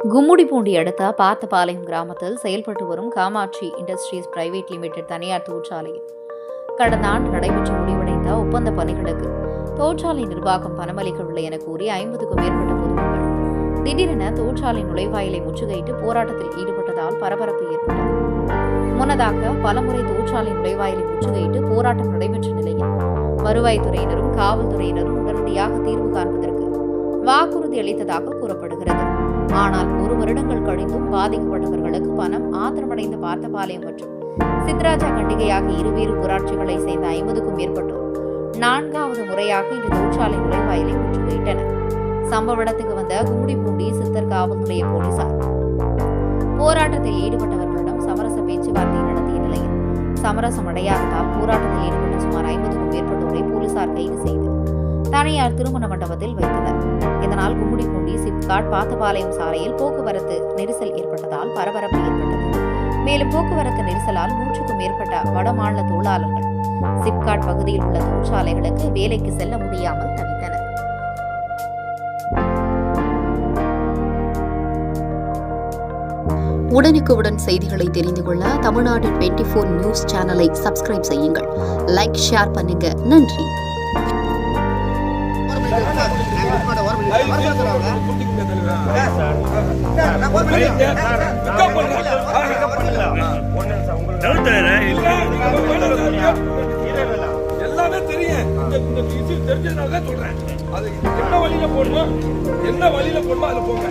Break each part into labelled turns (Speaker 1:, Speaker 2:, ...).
Speaker 1: கும்முடிப்பூண்டி அடுத்த பாத்தபாளையம் கிராமத்தில் செயல்பட்டு வரும் காமாட்சி இண்டஸ்ட்ரீஸ் பிரைவேட் லிமிடெட் தனியார் தொழிற்சாலையில் கடந்த ஆண்டு நடைபெற்று முடிவடைந்த ஒப்பந்த பணிகளுக்கு தொழிற்சாலை நிர்வாகம் பணமளிக்கவில்லை என கூறி ஐம்பதுக்கும் மேற்பட்ட பொதுமக்கள் திடீரென தொழிற்சாலை நுழைவாயிலை முற்றுகையிட்டு போராட்டத்தில் ஈடுபட்டதால் பரபரப்பு ஏற்பட்டது. முன்னதாக பலமுறை தொழிற்சாலை நுழைவாயிலை முற்றுகையிட்டு போராட்டம் நடைபெற்ற நிலையில் வருவாய்த்துறையினரும் காவல்துறையினரும் உடனடியாக தீர்வு காண்பதற்கு வாக்குறுதி அளித்ததாக கூறப்படுகிறது. ஆனால் ஒரு வருடங்கள் கழிந்தும் பாதிக்கப்பட்டவர்களுக்கு பணம் ஆத்திரமடைந்த பார்த்தபாளையம் மற்றும் சித்ராஜா கண்டிகையாக இருவேறு ஊராட்சிகளை சேர்ந்த ஐம்பதுக்கும் மேற்பட்டோர் நான்காவது முறையாக இன்று தொழிற்சாலை நுழைவாயிலை முற்றுகையிட்டனர். சம்பவ இடத்துக்கு வந்த கும்மிடிப்பூண்டி சித்தர் காவல் நிலைய போலீசார். போராட்டத்தில் ஈடுபட்டவர்களிடம் சமரச பேச்சுவார்த்தை நடத்திய நிலையில் சமரசம் அடையாததால் போராட்டத்தில் ஈடுபட்ட சுமார் ஐம்பதுக்கும் மேற்பட்டோரை போலீசார் கைது செய்தனர். தனியார் திருமண மண்டபத்தில் வைத்தனர். இதனால் கும்மிடிப்பூண்டி சிப்காட் பாத்தபாளையம் சாலையில் போக்குவரத்து நெரிசல் ஏற்பட்டதால் பரபரப்பு ஏற்பட்டது. மேலும் போக்குவரத்து நெரிசலால் நூற்றுக்கும் மேற்பட்ட வடமாநில தொழிலாளர்கள் சிப்காட் பகுதியில் உள்ள தொழிற்சாலைகளுக்கு வேலைக்கு செல்ல முடியாமல் தவித்தனர்.
Speaker 2: உடனுக்குடன் செய்திகளை தெரிந்து கொள்ள தமிழ்நாடு டுவெண்ட்டி ஃபோர் நியூஸ் சேனலை சப்ஸ்கிரைப் செய்யுங்கள். லைக் ஷேர் பண்ணுங்க. நன்றி.
Speaker 3: எல்லாமே தெரியும் இந்த தெரிஞ்சதுனால தான் சொல்றேன் அது என்ன வழியில போடணும் என்ன வழியில போடணும் அதுல போங்க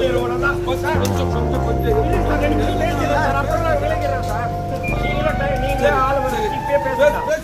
Speaker 3: நிறுவனம் தான்